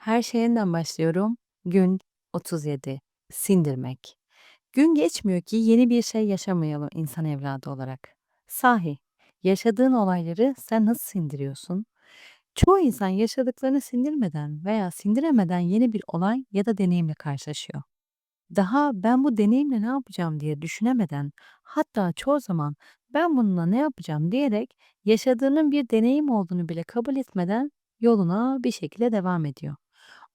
Her şeyinden başlıyorum. Gün 37. Sindirmek. Gün geçmiyor ki yeni bir şey yaşamayalım insan evladı olarak. Sahi, yaşadığın olayları sen nasıl sindiriyorsun? Çoğu insan yaşadıklarını sindirmeden veya sindiremeden yeni bir olay ya da deneyimle karşılaşıyor. Daha ben bu deneyimle ne yapacağım diye düşünemeden, hatta çoğu zaman ben bununla ne yapacağım diyerek yaşadığının bir deneyim olduğunu bile kabul etmeden yoluna bir şekilde devam ediyor.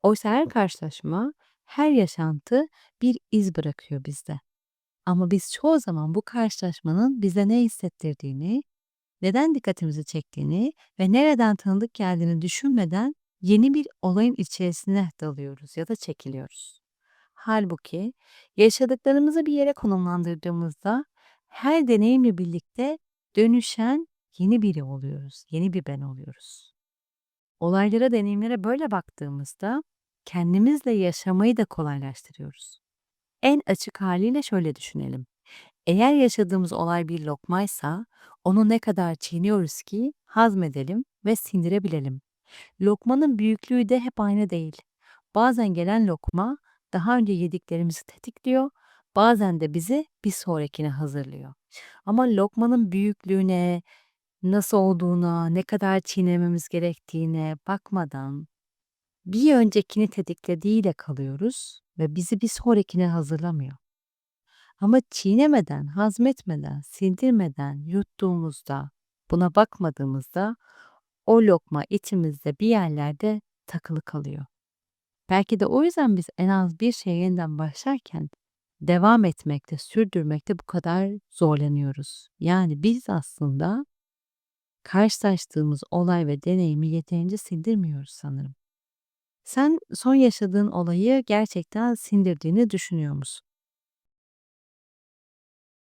Oysa her karşılaşma, her yaşantı bir iz bırakıyor bizde. Ama biz çoğu zaman bu karşılaşmanın bize ne hissettirdiğini, neden dikkatimizi çektiğini ve nereden tanıdık geldiğini düşünmeden yeni bir olayın içerisine dalıyoruz ya da çekiliyoruz. Halbuki yaşadıklarımızı bir yere konumlandırdığımızda her deneyimle birlikte dönüşen yeni biri oluyoruz, yeni bir ben oluyoruz. Olaylara, deneyimlere böyle baktığımızda kendimizle yaşamayı da kolaylaştırıyoruz. En açık haliyle şöyle düşünelim. Eğer yaşadığımız olay bir lokmaysa onu ne kadar çiğniyoruz ki hazmedelim ve sindirebilelim. Lokmanın büyüklüğü de hep aynı değil. Bazen gelen lokma daha önce yediklerimizi tetikliyor, bazen de bizi bir sonrakine hazırlıyor. Ama lokmanın büyüklüğüne, nasıl olduğuna, ne kadar çiğnememiz gerektiğine bakmadan bir öncekini tetiklediğiyle kalıyoruz ve bizi bir sonrakine hazırlamıyor. Ama çiğnemeden, hazmetmeden, sindirmeden yuttuğumuzda, buna bakmadığımızda o lokma içimizde bir yerlerde takılı kalıyor. Belki de o yüzden biz en az bir şeye yeniden başlarken devam etmekte, sürdürmekte bu kadar zorlanıyoruz. Yani biz aslında karşılaştığımız olay ve deneyimi yeterince sindirmiyoruz sanırım. Sen son yaşadığın olayı gerçekten sindirdiğini düşünüyor musun?